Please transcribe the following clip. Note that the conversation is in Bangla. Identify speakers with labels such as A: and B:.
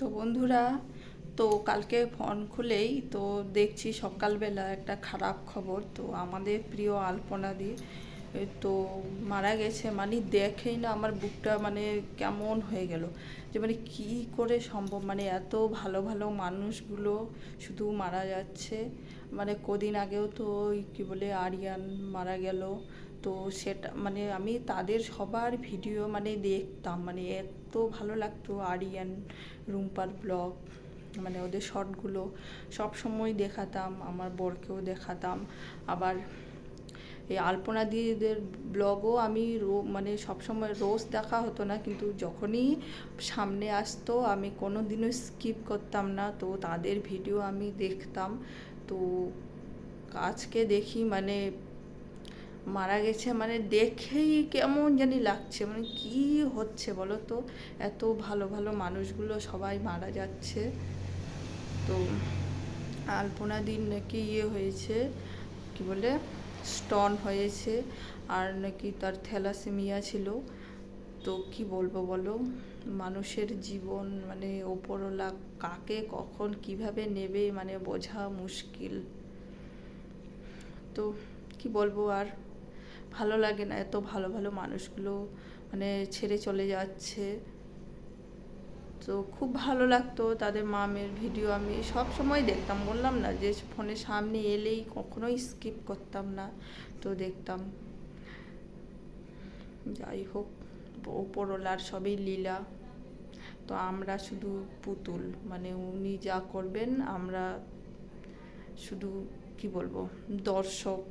A: তো বন্ধুরা, তো কালকে ফোন খুলেই তো দেখছি সকালবেলা একটা খারাপ খবর। তো আমাদের প্রিয় আলপনা দি তো মারা গেছে। মানে দেখেই না আমার বুকটা মানে কেমন হয়ে গেল। যে মানে কী করে সম্ভব? মানে এত ভালো ভালো মানুষগুলো শুধু মারা যাচ্ছে। মানে কদিন আগেও তো ওই কী বলে আরিয়ান মারা গেল। তো সেটা মানে আমি তাদের সবার ভিডিও মানে দেখতাম মানে এত ভালো লাগতো আরিয়ান, রুম্পার ব্লগ মানে ওদের শর্টগুলো সব সময় দেখাতাম, আমার বরকেও দেখাতাম। আবার এই আলপনা দিদিদের ব্লগও আমি রো মানে সবসময় রোজ দেখা হতো না, কিন্তু যখনই সামনে আসতো, আমি কোনো দিনও স্কিপ করতাম না। তো তাদের ভিডিও আমি দেখতাম। তো আজকে দেখি মানে মারা গেছে মানে দেখেই কেমন জানি লাগছে মানে কি হচ্ছে বলো তো? এত ভালো ভালো মানুষগুলো সবাই মারা যাচ্ছে। তো আলপনা দিন নাকি ইয়ে হয়েছে, কি বলে? স্টন হয়েছে, আর নাকি তার থ্যালাসেমিয়া ছিল। তো কি বলব বলো? মানুষের জীবন মানে ওপরওয়ালা কাকে কখন কীভাবে নেবে মানে বোঝা মুশকিল। তো কি বলব আর? ভালো লাগে না এত ভালো ভালো মানুষগুলো মানে ছেড়ে চলে যাচ্ছে। তো খুব ভালো লাগতো তাদের মামের ভিডিও আমি সব সময় দেখতাম। বললাম না যে ফোনের সামনে এলেই কখনোই স্কিপ করতাম না। তো দেখতাম। যাই হোক, ওপরওয়ালার সবই লীলা। তো আমরা শুধু পুতুল মানে উনি যা করবেন আমরা শুধু কি বলব, দর্শক।